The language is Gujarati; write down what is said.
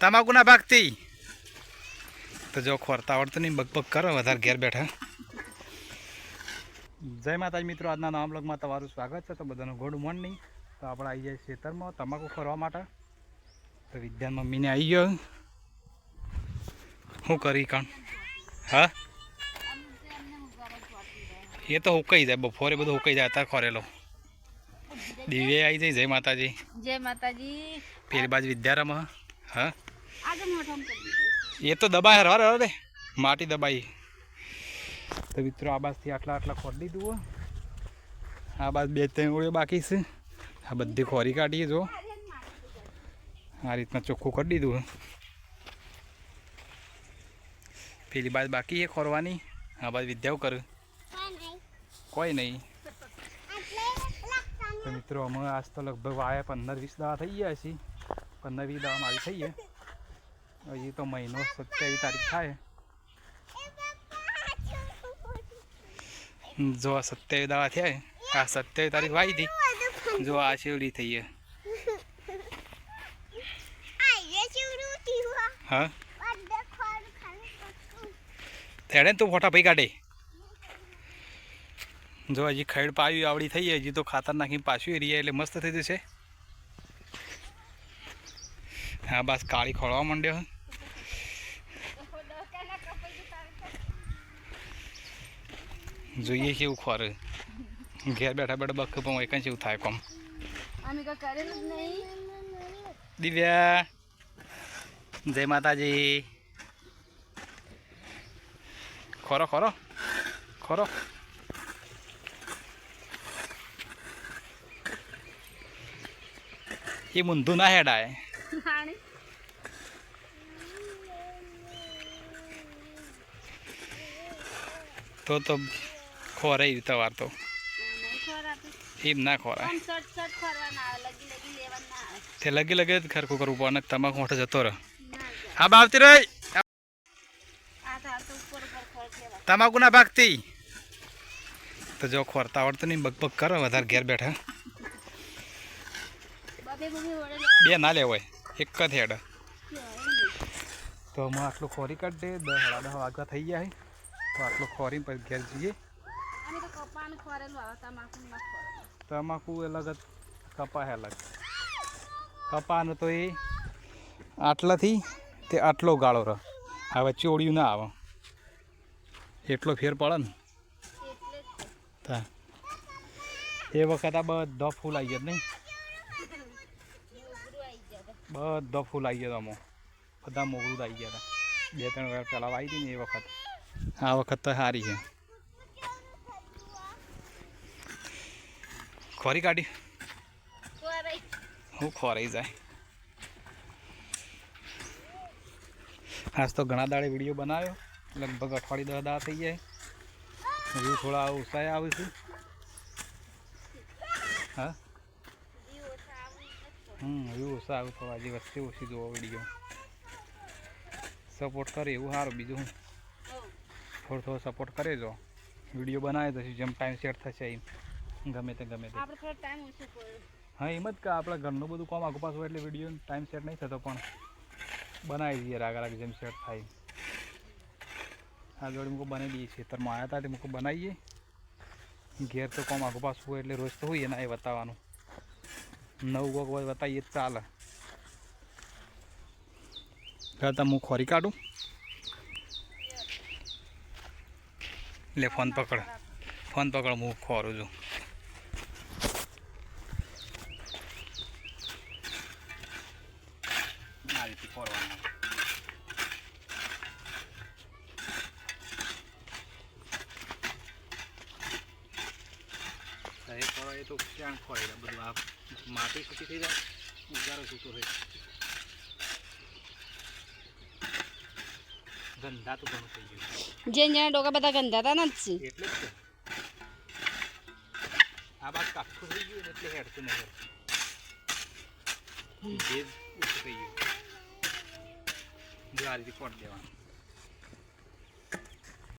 તમાકુ ના ભાગતી તો જો ખોરતા આવડતું નહીં બગબગ કરો વધારે ઘેર બેઠા. જય માતાજી મિત્રો આજના નવા બ્લોગમાં તમારું સ્વાગત છે. તો બધાનું ગુડ મોર્નિંગ. તો આપણે આવી જાય ખેતરમાં તમાકુ ફરવા માટે. તો વિદ્યાન મમ્મીને આવી ગયો. શું કરી કણ? હા? એ તો હુકાઈ જાય બપોરે બધું હુકાઈ જાય અત્યારે ખોરેલો. દિવ્ય આવી જાય જય માતાજી. જય માતાજી. પેલી બાજુ વિદ્યારામાં હા? એ તો દબાય હરવા હરવા રે માટી દબાઈ. તો મિત્રો આ બાજથી આટલા આટલા ખોરી દીધું હો. આ બાજુ બે ત્રણ ઓળીઓ બાકી છે. આ બધી ખોરી કાઢીએ જો. આ રીતના ચોખ્ખું કરી દીધું પેલી બાજુ બાકી છે ખોરવાની. આ બાજુ વિદ્યાઓ કર કોઈ નહીં. તો મિત્રો અમે આજ તો લગભગ વાયા પંદર વીસ દાવા થઈ ગયા છીએ પંદર વીસ દાવા મારી થઈ ગયા. હજી તો મહિનો સત્યાવીસ તારીખ થાય. જો આ સત્યાવીસ દાવા થયા આ સત્યાવીસ તારીખ વાઈ હતી. જો આ શેવડી થઈ છે. હા? તેણે તું ફોટા ભાઈ કાઢે. જો હજી ખૈડ પાવી આવડી થઈ હજી તો ખાતર નાખીને પાછું એરિયા એટલે મસ્ત થઈ જશે. હા, બસ કાળી ખોળવા માંડ્યો. જોઈએ કેવું ખોરે ઘેર બેઠા બેઠા બખ પણ કઈ એવું થાય કોમ. દિવ્યા. જય માતાજી. ખોરો ખોરો. ખોરો. એ મૂંધું ના હેડાય. તો તો ખોરાય તવાર તો એમ ના ખોરાય. તે લગે લગે ખરખું કરવું પડે તમાકુ મોટો જતો રહે. હા બાવતી રહી. તમાકુ ના ભાગતી તો જો ખોરતા આવડતું નહીં બગબગ કરો વધારે ઘેર બેઠા. બે ના લેવાય એક જ હેડ. તો હમણાં આટલું ખોરી કાઢ દે દસ સાડા દસ વાગવા થઈ ગયા તો આટલું ખોરી પછી ઘેર જઈએ. તમાકુ અલગ જ કપા હે અલગ કપાનો તો એ આટલાથી તે આટલો ગાળો રહે હવે ચોળિયું ના આવે એટલો ફેર પડે ને એ વખત આ બધા ફૂલ આવી ગયા નહીં બધા ફૂલ આવી ગયા આમાં બધા મોગરું આવી ગયા હતા બે ત્રણ વાર પહેલાં આવી હતી ને એ વખત આ વખત તો સારી છે ખોરી કાઢી. હું ખોરાઈ જાય. આજ તો ઘણા દાડે વીડિયો બનાવ્યો. લગભગ અઠવાડિયે દસ દાડા થઈ જાય. હજુ થોડા ઉત્સાહે આવે છું. હા? હમ હજુ ઓછા આવે થોડા જે વચ્ચે ઓછી જોવો વીડિયો. સપોર્ટ કરે એવું સારું. બીજું હું? થોડો થોડો સપોર્ટ કરે જો. વીડિયો બનાવે તો જેમ ટાઈમ સેટ થશે એમ. ગમે તે ગમે તે. આપણે થોડો ટાઈમ ઓછો પડ્યો હા એમ જ કે આપણે ઘરનું બધું કામ આગળ પાછું એટલે વીડિયો ટાઈમ સેટ નહીં થતો પણ બનાવી દઈએ રાગ રાગ જેમ સેટ થાય. આ જોડે મૂકો બનાવી દઈએ ખેતરમાં આવ્યા હતા તે મૂકો બનાવીએ. ઘેર તો કામ આગળ પાછું હોય એટલે રોજ તો હોય એના એ બતાવવાનું. નવું કોક હોય બતાવીએ ચાલે. કરતા હું ખોરી કાઢું? લે ફોન પકડ. ફોન પકડ હું ખોરું છું. રીતે ખોરવાનું એ એ તો ક્યાં ખોરે બધું આ માટી છૂટી થઈ જાય ઉગારો છૂટો થઈ ગંધા તો ઘણું થઈ ગયું જે જ્યાં ડોકા બધા ગંધાતા નથી એટલે જ તો. આ બાદ કાઠું થઈ ગયું ને એટલે હેડતું નહીં જે થઈ ગયું. જો આ રીતે કોટ દેવાનું